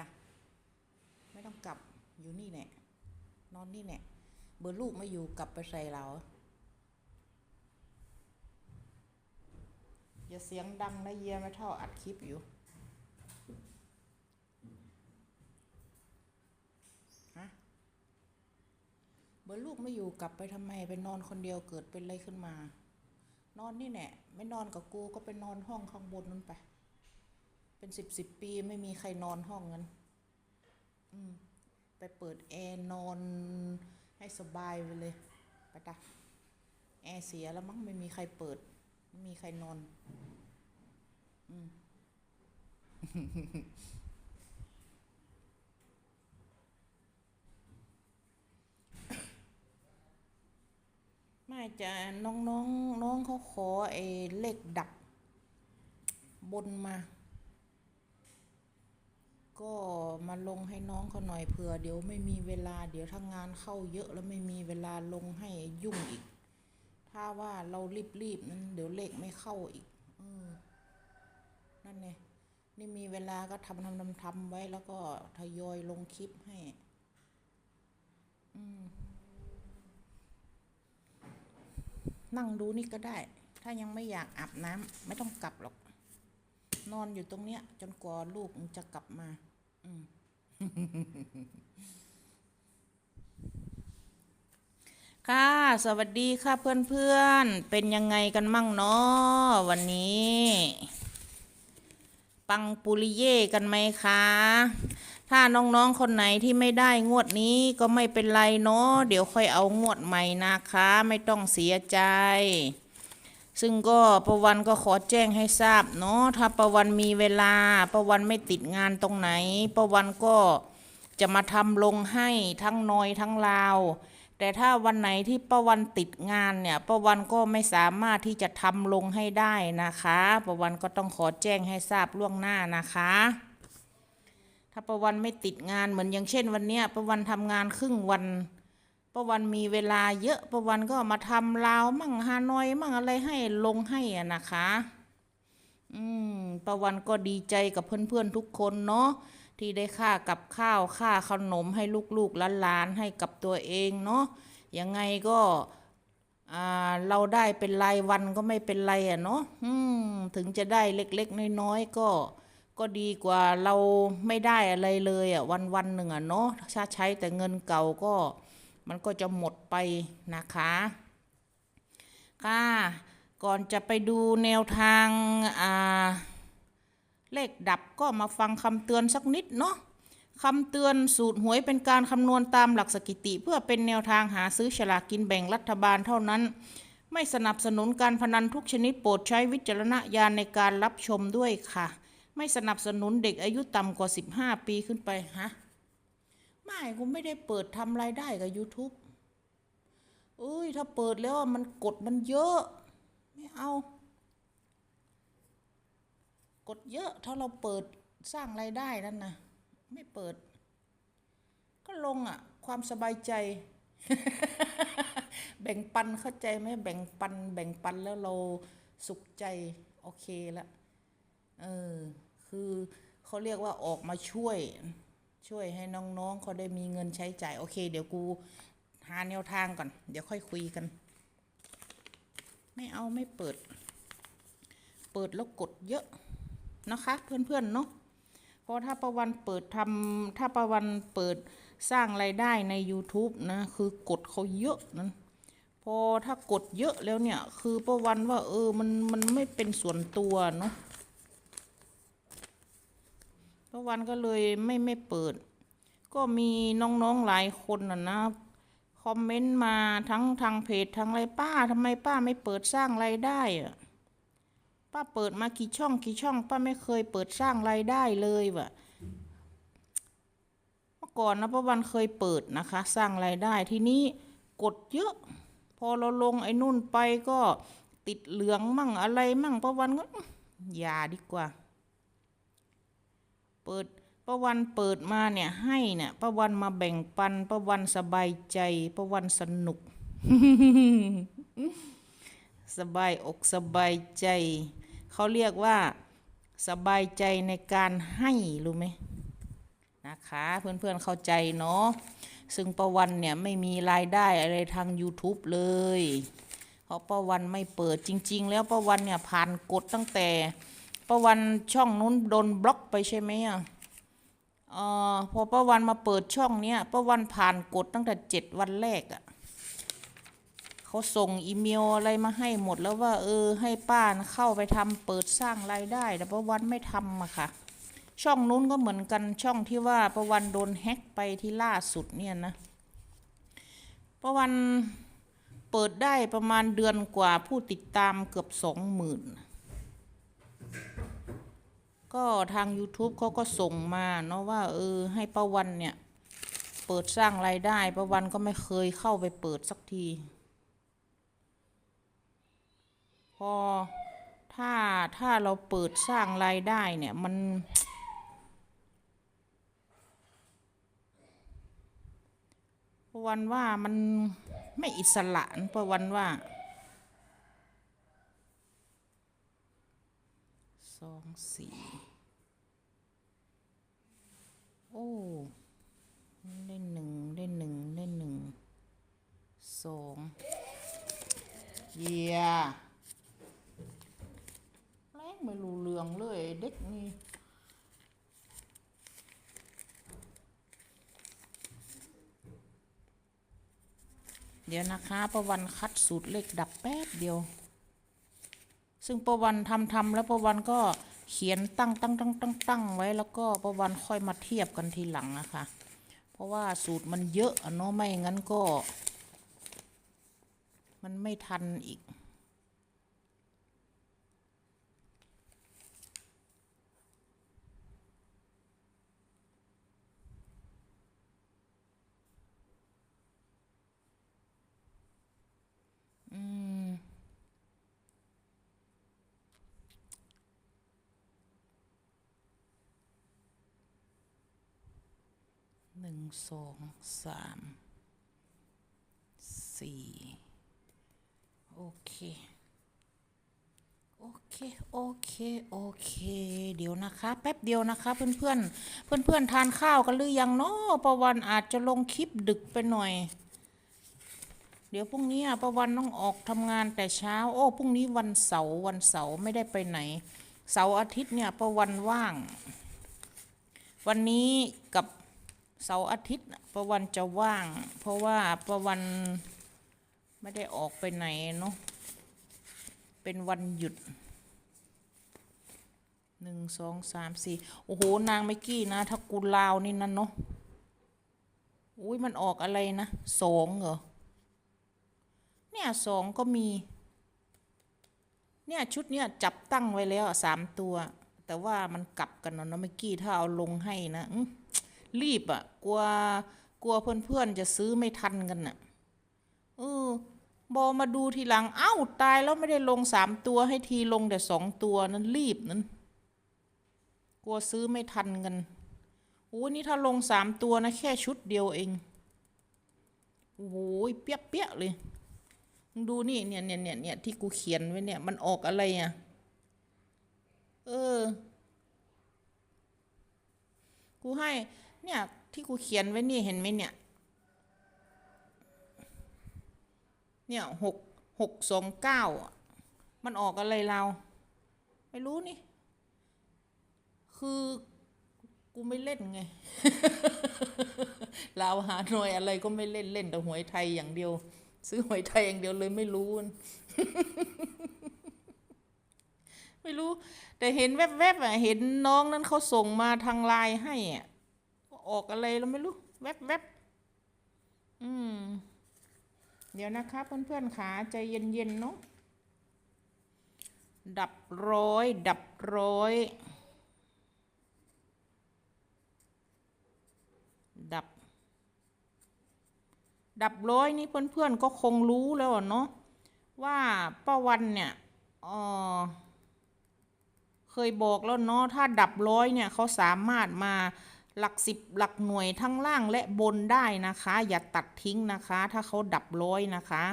นะไม่ต้องกลับอยู่นี่แน่นอนนี่แน่เบอร์ลูกไม่อยู่กลับไปใส่เราอย่าเสียงดังนะเยียไม่เท่าอัดคลิปอยู่ฮะเบอร์ลูกไม่อยู่กลับไปทำไมไปนอนคนเดียวเกิดเป็นอะไรขึ้นมา นอนนี่แน่ไม่นอนกับกูก็ไปนอนห้องข้างบนนั้นไป เป็นสิบสิบปีไม่มีใครนอนห้องนั้นอืมไปเปิดแอร์นอนให้สบายไปเลยไปตะแอร์เสียแล้วมั้งไม่มีใครเปิด ไม่มีใครนอน อืมไม่จะน้องน้องน้องเขาขอไอ้เลขดับบนมา ก็มาลงให้น้องเขาหน่อยเผื่อเดี๋ยวไม่มีเวลา เดี๋ยวถ้างานเข้าเยอะแล้วไม่มีเวลาลงให้ยุ่งอีก ถ้าว่าเรารีบๆนั้นเดี๋ยวเลขไม่เข้าอีกเออนั่นไงนี่มีเวลาก็ทำทำทำทำไว้แล้วก็ทยอยลงคลิปให้ อืมนั่งดูนี่ก็ได้ ถ้ายังไม่อยากอาบน้ำไม่ต้องกลับหรอก นอนอยู่ตรงเนี้ย จนกว่าลูกจะกลับมา ค่ะ สวัสดีค่ะเพื่อนๆ เป็นยังไงกันมั่งเนาะวันนี้ ปังปุริเย่กันไหมคะ ถ้าน้องๆ คนไหนที่ไม่ได้งวดนี้ก็ไม่เป็นไรเนาะเดี๋ยวค่อยเอางวดใหม่นะคะ ไม่ต้องเสียใจ ซึ่งก็ประวันก็ขอแจ้งให้ทราบเนาะถ้าประวันมีเวลาประวันไม่ติดงานตรงไหนประวันก็จะมาทำลงให้ทั้งน้อยทั้งลาว แต่ถ้าวันไหนที่ประวันติดงานเนี่ยประวันก็ไม่สามารถที่จะทำลงให้ได้นะคะประวันก็ต้องขอแจ้งให้ทราบล่วงหน้านะคะ ถ้าประวันไม่ติดงานเหมือนอย่างเช่นวันเนี้ยประวันทำงานครึ่งวัน ประวันมีเวลาเยอะประวันก็มาทำลาวมั่งฮานอยมั่งอะไรให้ลงให้อะนะคะ อืมประวันก็ดีใจกับเพื่อนๆทุกคนเนาะที่ได้ค่ากับข้าวค่าขนมให้ลูกๆหลานๆให้กับตัวเองเนาะยังไงก็อ่าเราได้เป็นรายวันก็ไม่เป็นไรอะเนาะอืมถึงจะได้เล็กๆน้อยๆก็ก็ดีกว่าเราไม่ได้อะไรเลยอะวันวันๆหนึ่งอะเนาะถ้าใช้แต่เงินเก่าก็ มันก็จะหมดไปนะคะค่ะก่อนจะไปดูแนวทางาเลขดับก็มาฟังคำเตือนสักนิดเนาะคำเตือนสูตรหวยเป็นการคำนวณตามหลักสถิติ เพื่อเป็นแนวทางหาซื้อฉลากกินแบ่งรัฐบาลเท่านั้น ไม่สนับสนุนการพนันทุกชนิดโปรดใช้วิจารณญาณในการรับชมด้วยค่ะ ไม่สนับสนุนเด็กอายุต่ำกว่า 15 ปีขึ้นไปฮะ ไม่กูไม่ได้เปิดทำรายได้กับ YouTube อุ้ยถ้าเปิดแล้วมันกดมันเยอะ ไม่เอา กดเยอะถ้าเราเปิดสร้างรายได้นั่นนะไม่เปิด ก็ลงอะ ความสบายใจ แบ่งปันเข้าใจไหมแบ่งปัน แบ่งปันแล้วเราสุขใจ โอเคล้วเออคือเขาเรียกว่าออกมาช่วย ช่วยให้น้องๆเขาได้มีเงินใช้จ่ายโอเค เดี๋ยวกูหาแนวทางก่อน เดี๋ยวค่อยคุยกัน ไม่เอาไม่เปิด เปิดแล้วกดเยอะนะคะ เพื่อนๆเนาะเพราะถ้าประวันเปิดทำถ้าประวันเปิดสร้างไรายได้ใน YouTube นะ คือกดเขาเยอะนั้นพอถ้ากดเยอะแล้วเนี่ย คือประวันว่า เออมันมันไม่เป็นส่วนตัวเนาะ พระวันก็เลยไม่ไม่เปิด ก็มีน้องๆหลายคนนะนะคอมเมนต์มาทั้งทางเพจทางอะไรป้าทำไมป้าไม่เปิดสร้างรายได้อะป้าเปิดมากี่ช่องกี่ช่อง ป้าไม่เคยเปิดสร้างรายได้เลยว่ะเมื่อก่อนนะป้าวันเคยเปิดนะคะ สร้างรายได้ทีนี้กดเยอะ พอเราลงไอ้นู่นไปก็ติดเหลืองมั่งอะไรมั่งป้าวันก็อย่าดีกว่า เปิดประวันเปิดมาเนี่ยให้เนี่ยประวันมาแบ่งปันประวันสบายใจประวันสนุก สบายอกสบายใจ เขาเรียกว่าสบายใจในการให้รู้ไหมนะคะเพื่อนๆเข้าใจเนาะซึ่งประวันเนี่ยไม่มีรายได้อะไรทาง YouTube เลย เพราะประวันไม่เปิดจริง ๆ แล้วประวันเนี่ยผ่านกฎตั้งแต่ ประวันช่องนู้นโดนบล็อกไปใช่ไหมอะออพอประวันมาเปิดช่องเนี้ยประวันผ่านกฎตั้งแต่เจ็ดวันแรกอะเขาส่งอีเมลอะไรมาให้หมดแล้วว่า เออ ให้ป้านเข้าไปทำเปิดสร้างรายได้ แต่ประวันไม่ทำอะค่ะ ช่องนู้นก็เหมือนกันช่องที่ว่าประวันโดนแฮ็กไปที่ล่าสุดเนี่ยนะประวันเปิดได้ประมาณเดือนกว่าผู้ติดตามเกือบสองหมื่น ก็ทาง YouTube เขาก็ส่งมาเนาะว่าเออให้ประวันเนี่ย เปิดสร้างรายได้ประวันก็ไม่เคยเข้าไปเปิดสักที พอถ้าถ้าเราเปิดสร้างรายได้เนี่ยมัน ประวันว่ามันไม่อิสระนะประวันว่าส องสี่โอ้ได้หนึ่งได้หนึ่งได้หนึ่งสองเยียแรงไม่รู้เรื่องเลยเด็กนี่เดี๋ยวนะคะประวันคัดสูตรเลขดับแป๊บเดียว ซึ่งประวันทำทำแล้วประวันก็เขียนตั้งตั้งตั้งตั้งตั้งไว้แล้วก็ประวันค่อยมาเทียบกันทีหลังนะคะ เพราะว่าสูตรมันเยอะอะเนาะไม่งั้นก็ มันไม่ทันอีก หนึ่งสองสามสี่โอเคโอเค โอเค โอเค เดี๋ยวนะคะ แป๊บเดียวนะคะ เพื่อนเพื่อนเพื่อนเพื่อนทานข้าวกันหรือยังเนาะประวันอาจจะลงคลิปดึกไปหน่อย เดี๋ยวพรุ่งนี้อะประวันต้องออกทำงานแต่เช้า โอ้พรุ่งนี้วันเสาร์วันเสาร์ไม่ได้ไปไหน เสาร์อาทิตย์เนี่ยประวันว่าง วันนี้กับ เสาร์อาทิตย์ประวันจะว่าง เพราะว่าประวันไม่ได้ออกไปไหนเนาะเป็นวันหยุดหนึ่งสองสามสี่โอ้โห นางไมกี้นะ ถ้ากูลาวนี่นั่นเนาะอุ้ยมันออกอะไรนะสองเหรอ เนี่ยสองก็มี เนี่ยชุดเนี่ยจับตั้งไว้แล้วสามตัว แต่ว่ามันกลับกันเนาะเมื่อกี้ถ้าเอาลงให้นะอื รีบอะ่ะ กลัวกลัวเพื่อนๆจะซื้อไม่ทันกันน่ะเออบอมาดูทีหลัง เอ้า ตายแล้วไม่ได้ลงสามตัวให้ทีลงแต่สองตัวนั้นรีบนั้น กลัวซื้อไม่ทันกันโอ้นี่ถ้าลงสามตัวนะ แค่ชุดเดียวเอง โอ้โหเปี้ยเปี้ยๆเลยดูนี่เนี่ยเนี่ยเนี่ยเนี่ยที่กูเขียนไว้เนี่ย มันออกอะไรอะ เออ กูให้ เนี่ย ที่กูเขียนไว้นี่เห็นไหมเนี่ย เนี่ยหกหกสองเก้ามันออกอะไรเรา ไม่รู้นี่ คือกูไม่เล่นไงลาวหาหน่อยอะไรก็ไม่เล่นเล่นแต่หวยไทยอย่างเดียว ซื้อหวยไทยอย่างเดียวเลยไม่รู้ ไม่รู้ แต่เห็นแวบๆอะเห็นน้องนั้นเขาส่งมาทางไลน์ให้อะ ออกอะไรเราไม่รู้ แวบๆอืม เดี๋ยวนะคะเพื่อนๆขาใจเย็นๆเนาะดับร้อย ดับร้อย ดับ ดับร้อยนี่เพื่อนๆก็คงรู้แล้วเนาะว่าป้าวันเนี่ยเออเคยบอกแล้วเนาะถ้าดับร้อยเนี่ยเขาสามารถมา หลักสิบหลักหน่วยทั้งล่างและบนได้นะคะ อย่าตัดทิ้งนะคะ ถ้าเขาดับร้อยนะคะ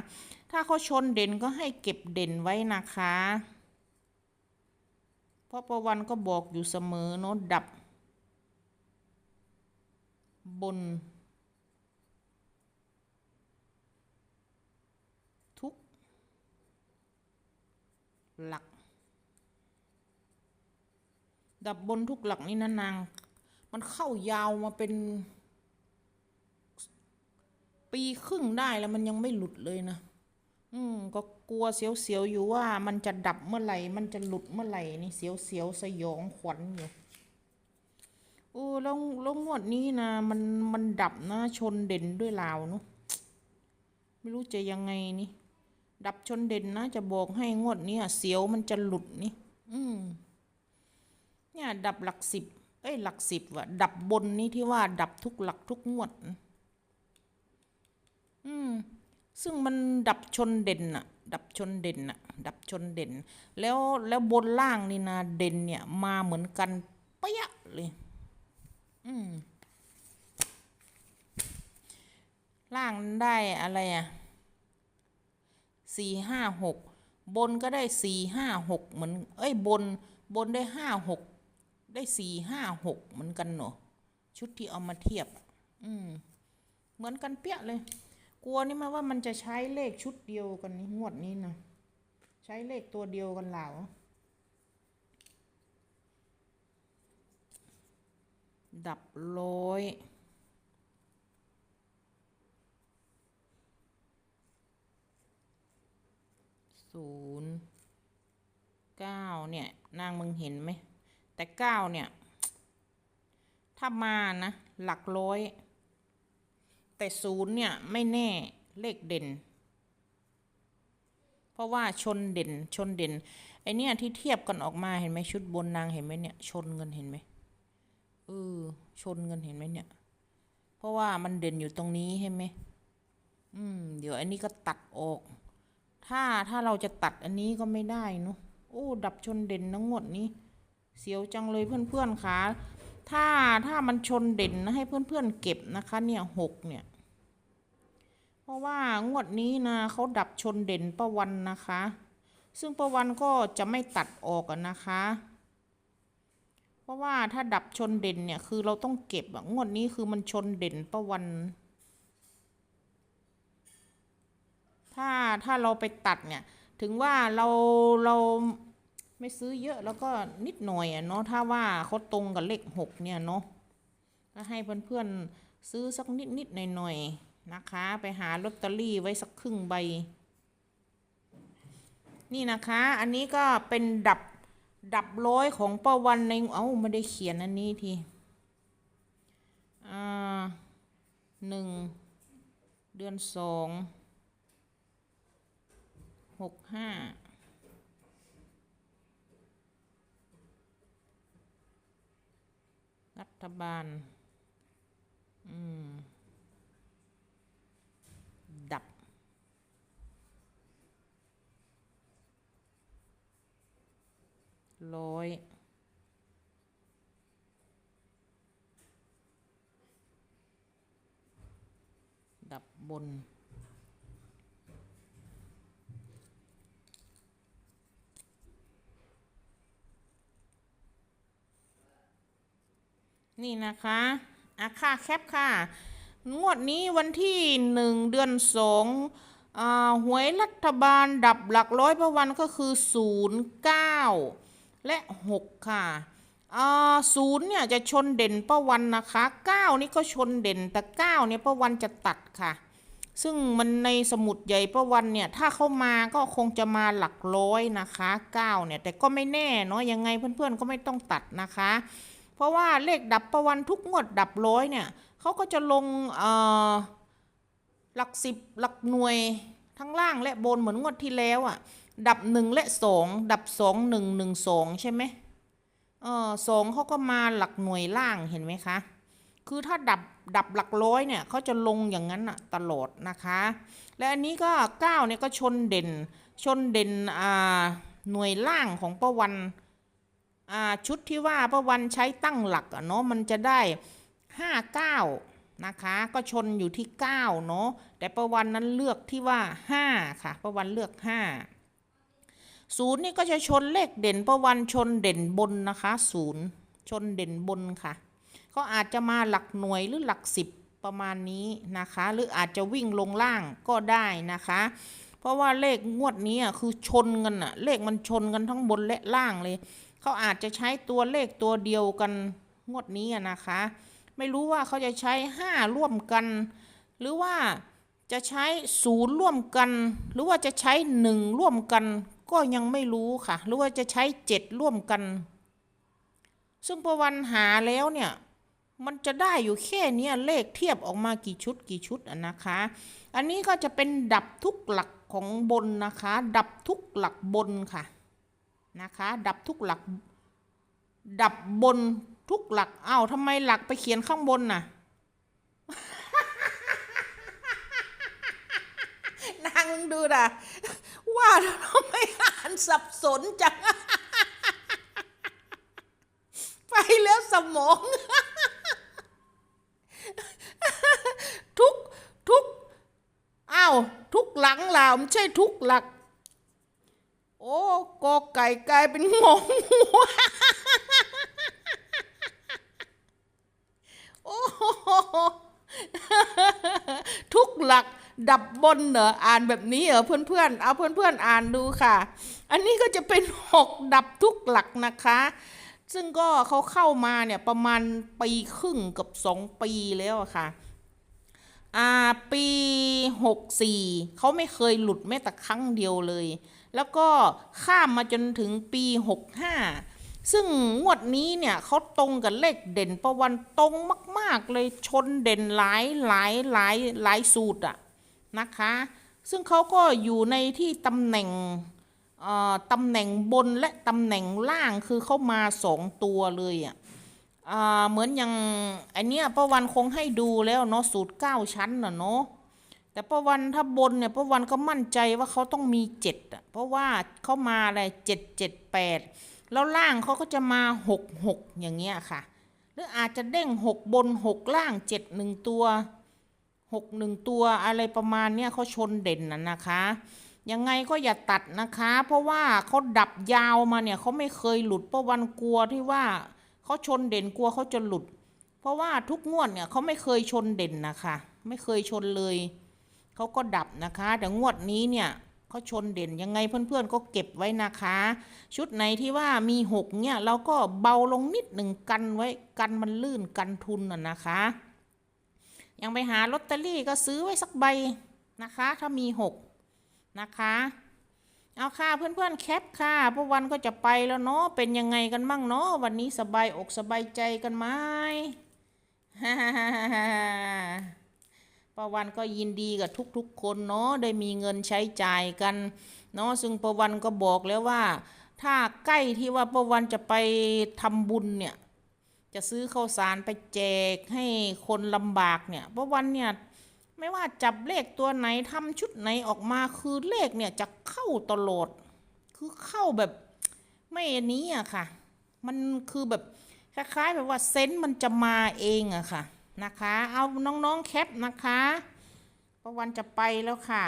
ถ้าเขาชนเด่นก็ให้เก็บเด่นไว้นะคะ เพราะประวันก็บอกอยู่เสมอเนาะดับ บน ทุก หลัก ดับบนทุกหลักนี่นะนาง มันเข้ายาวมาเป็น ปีครึ่งได้แล้วมันยังไม่หลุดเลยนะ อืม ก็กลัวเสียวๆอยู่ว่า มันจะดับเมื่อไหร่ มันจะหลุดเมื่อไหร่นี่เสียวๆสยองขวัญอยู่โอ้แล้วแล้วงวดนี้นะมันมันดับนะชนเด่นด้วยลาวเนาะไม่รู้จะยังไงนี่ ดับชนเด่นนะจะบอกให้งวดนี้เสียวมันจะหลุดนี่ อืมเนี่ยดับหลักสิบ เอ้ยหลักสิบว่ะดับบนนี่ที่ว่าดับทุกหลักทุกงวด อืมซึ่งมันดับชนเด่นอะดับชนเด่นอะดับชนเด่น แล้วแล้วบนล่างนี่นะเด่นเนี่ย มาเหมือนกันเปี้ยะเลย อืมล่างได้อะไรอะสี่ห้าหกบนก็ได้สี่ห้าหกเหมือน เอ้ยบนบนได้ห้าหก ได้สี่ห้าหกเหมือนกันเนอะชุดที่เอามาเทียบ อืม เหมือนกันเปี้ยเลย กลัวนี่มาว่ามันจะใช้เลขชุดเดียวกันนี่งวดนี้นะใช้เลขตัวเดียวกันเหล่าดับร้อยศูนย์เก้าเนี่ย นางมึงเห็นไหม แต่เก้าเนี่ย ถ้ามานะ หลักร้อย แต่ศูนย์เนี่ย ไม่แน่เลขเด่น เพราะว่าชนเด่นชนเด่น ไอเนี่ยที่เทียบกันออกมาเห็นไหมชุดบนนางเห็นไหมเนี่ย ชนเงินเห็นไหมเออชนเงินเห็นไหมเนี่ย เพราะว่ามันเด่นอยู่ตรงนี้เห็นไหมอืม เดี๋ยวอันนี้ก็ตัดออก ถ้าถ้าเราจะตัดอันนี้ก็ไม่ได้เนอะโอ้ ดับชนเด่นนะงวดนี้ เสียวจังเลยเพื่อนๆค่ะถ้าถ้ามันชนเด่นนะให้เพื่อนๆเก็บนะคะเนี่ยหกเนี่ย เพราะว่างวดนี้นะเขาดับชนเด่นประวันนะคะ ซึ่งประวันก็จะไม่ตัดออกนะคะ เพราะว่าถ้าดับชนเด่นเนี่ยคือเราต้องเก็บอะงวดนี้คือมันชนเด่นประวัน ถ้าถ้าเราไปตัดเนี่ยถึงว่าเราเรา ไม่ซื้อเยอะแล้วก็นิดหน่อยอะเนาะถ้าว่าเขาตรงกับเลขหกเนี่ยเนาะก็ให้เพื่อนๆซื้อสักนิดนิดหน่อยหน่อยนะคะ ไปหาลอตเตอรี่ไว้สักครึ่งใบ นี่นะคะ อันนี้ก็เป็นดับดับร้อยของป้าวันในเอ้าไม่ได้เขียนอันนี้ทีอ่าหนึ่งเดือนสองหกห้า ฐบาลอืมดับ ร้อย ดับบน นี่นะคะอะค่ะแคปค่ะ งวดนี้วันที่หนึ่งเดือนสองอ่าหวยรัฐบาลดับหลักร้อยประวันก็คือศูนย์เก้าและหกค่ะอ่าศูนย์เนี่ยจะชนเด่นประวันนะคะเก้านี่ก็ชนเด่นแต่เก้าเนี่ยประวันจะตัดค่ะ ซึ่งมันในสมุดใหญ่ประวันเนี่ย ถ้าเข้ามาก็คงจะมาหลักร้อยนะคะเก้าเนี่ย แต่ก็ไม่แน่เนาะยังไงเพื่อนๆก็ไม่ต้องตัดนะคะ เพราะว่าเลขดับประวันทุกงวดดับร้อยเนี่ยเขาก็จะลงหลักสิบหลักหน่วยทั้งล่างและบนเหมือนงวดที่แล้วอะ่ะดับหนึ่งและสองดับสองหนึ่งหนึ่งสองใช่ไหมเออสองเขาก็มาหลักหน่วยล่างเห็นไหมคะคือถ้าดับดับหลักร้อยเนี่ยเขาจะลงอย่างนั้นอะตลอดนะคะ และอันนี้ก็เก้าเนี่ยก็ชนเด่นชนเด่นอ่าหน่วยล่างของประวัน ชุดที่ว่าประวันใช้ตั้งหลักเนาะมันจะได้ห้าเก้านะคะ ก็ชนอยู่ที่เก้าเนาะแต่ประวันนั้นเลือกที่ว่าห้าค่ะ ประวันเลือกห้าศูนย์นี่ก็จะชนเลขเด่นประวันชนเด่นบนนะคะศูนย์ชนเด่นบนค่ะเขาอาจจะมาหลักหน่วยหรือหลักสิบประมาณนี้นะคะ หรืออาจจะวิ่งลงล่างก็ได้นะคะเพราะว่าเลขงวดนี้อะคือชนกันอะเลขมันชนกันทั้งบนและล่างเลย เขาอาจจะใช้ตัวเลขตัวเดียวกันงวดนี้นะคะ ไม่รู้ว่าเขาจะใช้ห้าร่วมกัน หรือว่าจะใช้ศูนย์ร่วมกัน หรือว่าจะใช้หนึ่งร่วมกัน ก็ยังไม่รู้ค่ะ หรือว่าจะใช้เจ็ดร่วมกัน ซึ่งประวันหาแล้วเนี่ยมันจะได้อยู่แค่เนี้ยเลขเทียบออกมากี่ชุดกี่ชุดนะคะ อันนี้ก็จะเป็นดับทุกหลักของบนนะคะ ดับทุกหลักบนค่ะ นะคะ ดับทุกหลัก ดับบนทุกหลัก เอ้าทำไมหลักไปเขียนข้างบนน่ะ นางดูนะว่าทำไมอ่านสับสนจัง ไปแล้วสมอง ทุกทุกอ้าวทุกหลังล่ะไม่ใช่ทุกหลัก โอ้กอไก่กลายเป็นงงหัวโอ้โหทุกหลักดับบนเหรออ่านแบบนี้เหรอเพื่อนๆ เอาเพื่อนๆอ่านดูค่ะ อันนี้ก็จะเป็นหกดับทุกหลักนะคะ ซึ่งก็เขาเข้ามาเนี่ยประมาณปีครึ่งกับสองปีแล้วค่ะอ่าปีหกสี่เขาไม่เคยหลุดแม้แต่ครั้งเดียวเลย แล้วก็ข้ามมาจนถึงปีหกห้าซึ่งงวดนี้เนี่ยเขาตรงกับเลขเด่นประวันตรงมาก ๆ เลยชนเด่นหลายหลายหลายหลายสูตรอะนะคะ ซึ่งเขาก็อยู่ในที่ตำแหน่งอ่อตำแหน่งบนและตำแหน่งล่างคือเขามาสองตัวเลยอะอ่าเหมือนอย่างอันเนี้ยป้าวันคงให้ดูแล้วเนาะสูตรเก้าชั้นน่ะเนาะ แต่ป้าวันถ้าบนเนี่ยป้าวันก็มั่นใจว่าเขาต้องมีเจ็ดอะเพราะว่าเขามาอะไรเจ็ดเจ็ดแปดแล้วล่างเขาก็จะมาหกหกอย่างเงี้ยค่ะ หรืออาจจะเด้งหกบนหกล่างเจ็ดหนึ่งตัวหกหนึ่งตัวอะไรประมาณเนี้ยเขาชนเด่นน่ะนะคะยังไงก็อย่าตัดนะคะ เพราะว่าเขาดับยาวมาเนี่ยเขาไม่เคยหลุดป้าะวันกลัวที่ว่าเขาชนเด่นกลัวเขาจะหลุด เพราะว่าทุกงวดเนี่ยเขาไม่เคยชนเด่นนะคะ ไม่เคยชนเลย เขาก็ดับนะคะ แต่งวดนี้เนี่ยเขาชนเด่นยังไงเพื่อนๆ ก็เก็บไว้นะคะ ชุดไหนที่ว่ามีหกเนี่ยเราก็เบาลงนิดหนึ่งกันไว้กันมันลื่นกันทุนน่ะนะคะ ยังไปหาลอตเตอรี่ก็ซื้อไว้สักใบนะคะ ถ้ามีหกนะคะเอาค่ะเพื่อนๆแคปค่ะพวกวันก็จะไปแล้วเนาะเป็นยังไงกันมั่งเนาะวันนี้สบายอกสบายใจกันไหม ประวันก็ยินดีกับทุกๆ คนเนาะได้มีเงินใช้จ่ายกันเนาะซึ่งประวันก็บอกแล้วว่า ถ้าใกล้ที่ว่าประวันจะไปทำบุญเนี่ยจะซื้อข้าวสารไปแจกให้คนลำบากเนี่ยประวันเนี่ยไม่ว่าจับเลขตัวไหนทำชุดไหนออกมาคือเลขเนี่ยจะเข้าตลอดคือเข้าแบบไม่อันนี้อะค่ะ มันคือแบบคล้ายๆแบบว่าเซนส์มันจะมาเองอะค่ะ นะคะ เอาน้องๆแคปนะคะประวันจะไปแล้วค่ะ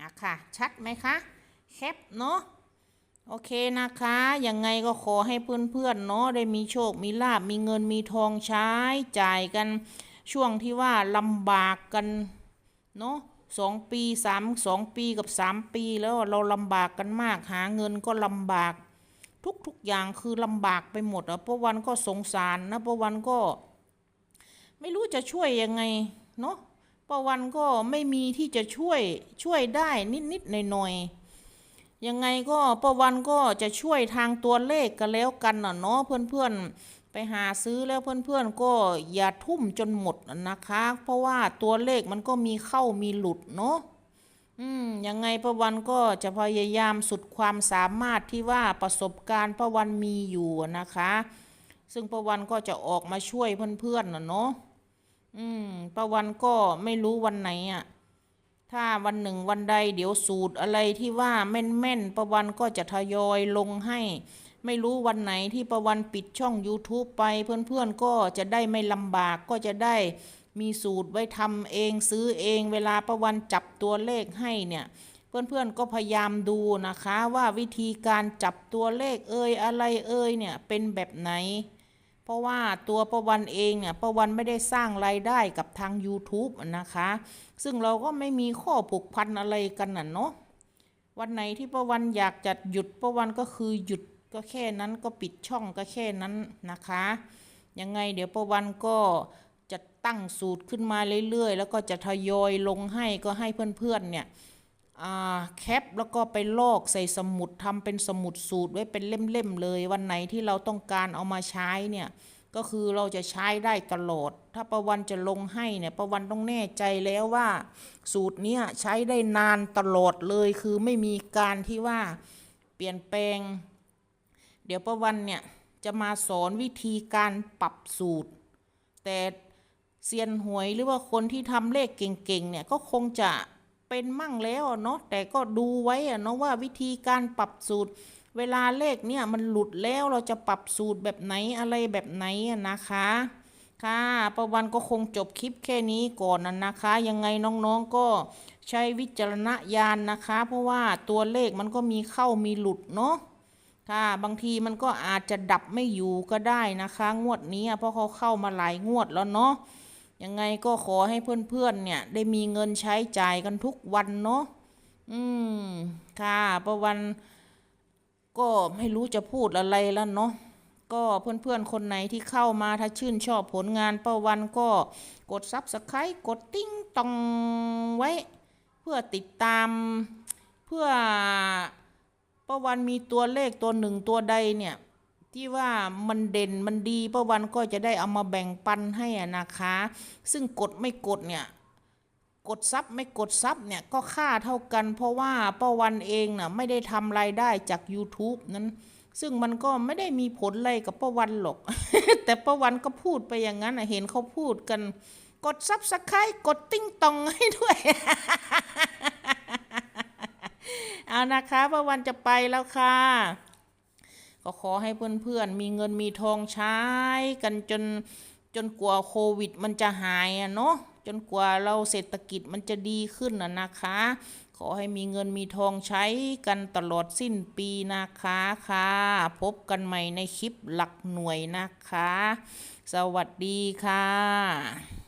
อะค่ะ ชัดไหมคะแคปเนาะโอเคนะคะยังไงก็ขอให้เพื่อนๆเนาะได้มีโชคมีลาบมีเงินมีทองใช้จ่ายกันช่วงที่ว่าลำบากกันเนาะสองปีสามสองปีกับสามปีแล้วเราลำบากกันมากหาเงินก็ลำบาก ทุกๆอย่างคือลำบากไปหมดอะเพราะวันก็สงสารนะเพราะวันก็ ไม่รู้จะช่วยยังไงเนาะเพราะวันก็ไม่มีที่จะช่วยช่วยได้นิดๆหน่อยๆยังไงก็ประวันก็จะช่วยทางตัวเลขกันแล้วกันน่ะเนาะเพื่อนๆไปหาซื้อแล้วเพื่อนๆก็อย่าทุ่มจนหมดนะคะ เพราะว่าตัวเลขมันก็มีเข้ามีหลุดเนาะอืมยังไงประวันก็จะพยายามสุดความสามารถที่ว่าประสบการณ์ประวันมีอยู่นะคะ ซึ่งประวันก็จะออกมาช่วยเพื่อนๆนะเนาะ อืมประวันก็ไม่รู้วันไหนอะ ถ้าวันหนึ่งวันใด เดี๋ยวสูตรอะไรที่ว่าแม่นๆประวันก็จะทยอยลงให้ ไม่รู้วันไหนที่ประวันปิดช่อง YouTube ไป เพื่อนๆก็จะได้ไม่ลำบากก็จะได้มีสูตรไว้ทำเองซื้อเองเวลาประวันจับตัวเลขให้เนี่ย เพื่อนๆก็พยายามดูนะคะ ว่าวิธีการจับตัวเลขเอ่ยอะไรเอ่ยเนี่ยเป็นแบบไหน ราะว่าตัวประวันเองเนี่ยประวันไม่ได้สร้างรายได้กับทาง YouTube นะคะ ซึ่งเราก็ไม่มีข้อผูกพันอะไรกันน่ะเนาะวันไหนที่ประวันอยากจะหยุดประวันก็คือหยุดก็แค่นั้นก็ปิดช่องก็แค่นั้นนะคะ ยังไงเดี๋ยวประวันก็จะตั้งสูตรขึ้นมาเรื่อยๆ แล้วก็จะทยอยลงให้ก็ให้เพื่อนๆเนี่ย แคปแล้วก็ไปลอกใส่สมุดทำเป็นสมุดสูตรไว้เป็นเล่มๆเลย วันไหนที่เราต้องการเอามาใช้เนี่ยก็คือเราจะใช้ได้ตลอด ถ้าประวันจะลงให้เนี่ยประวันต้องแน่ใจแล้วว่า สูตรเนี้ยใช้ได้นานตลอดเลย คือไม่มีการที่ว่าเปลี่ยนแปลง เดี๋ยวประวันเนี่ยจะมาสอนวิธีการปรับสูตร แต่เซียนหวยหรือว่าคนที่ทำเลขเก่งๆเนี่ยก็คงจะ เป็นมั่งแล้วเนาะแต่ก็ดูไว้อะเนาะว่าวิธีการปรับสูตร เวลาเลขเนี่ยมันหลุดแล้วเราจะปรับสูตรแบบไหนอะไรแบบไหนนะคะค่ะประวันก็คงจบคลิปแค่นี้ก่อนนะนะคะ ยังไงน้องๆก็ใช้วิจารณญาณนะคะ เพราะว่าตัวเลขมันก็มีเข้ามีหลุดเนาะค่ะบางทีมันก็อาจจะดับไม่อยู่ก็ได้นะคะ งวดนี้เพราะเขาเข้ามาหลายงวดแล้วเนาะ ยังไงก็ขอให้เพื่อนๆเนี่ยได้มีเงินใช้จ่ายกันทุกวันเนาะอืมค่ะประวันก็ไม่รู้จะพูดอะไรแล้วเนาะก็เพื่อนๆ คนไหนที่เข้ามาถ้าชื่นชอบผลงานประวันก็กดซับสไครต์กดติ้งตองไว้ เพื่อติดตาม เพื่อป้าวันมีตัวเลขตัวหนึ่งตัวใดเนี่ย ที่ว่ามันเด่นมันดีป้าวันก็จะได้เอามาแบ่งปันให้อนะคะ ซึ่งกดไม่กดเนี่ยกดซับไม่กดซับเนี่ยก็ค่าเท่ากัน เพราะว่าป้าวันเองน่ะไม่ได้ทำรายได้จาก YouTube นั้น ซึ่งมันก็ไม่ได้มีผลอะไรกับป้าวันหรอก แต่ป้าวันก็พูดไปอย่างนั้นเห็นเขาพูดกัน กดซับสไครต์กดติ้งตองให้ด้วย เอานะคะป้าวันจะไปแล้วค่ะ ก็ขอให้เพื่อนๆมีเงินมีทองใช้กันจนจนกว่าโควิดมันจะหายอะเนาะจนกว่าเราเศรษฐกิจมันจะดีขึ้นนะนะคะ ขอให้มีเงินมีทองใช้กันตลอดสิ้นปีนะคะค่ะ พบกันใหม่ในคลิปหลักหน่วยนะคะ สวัสดีค่ะ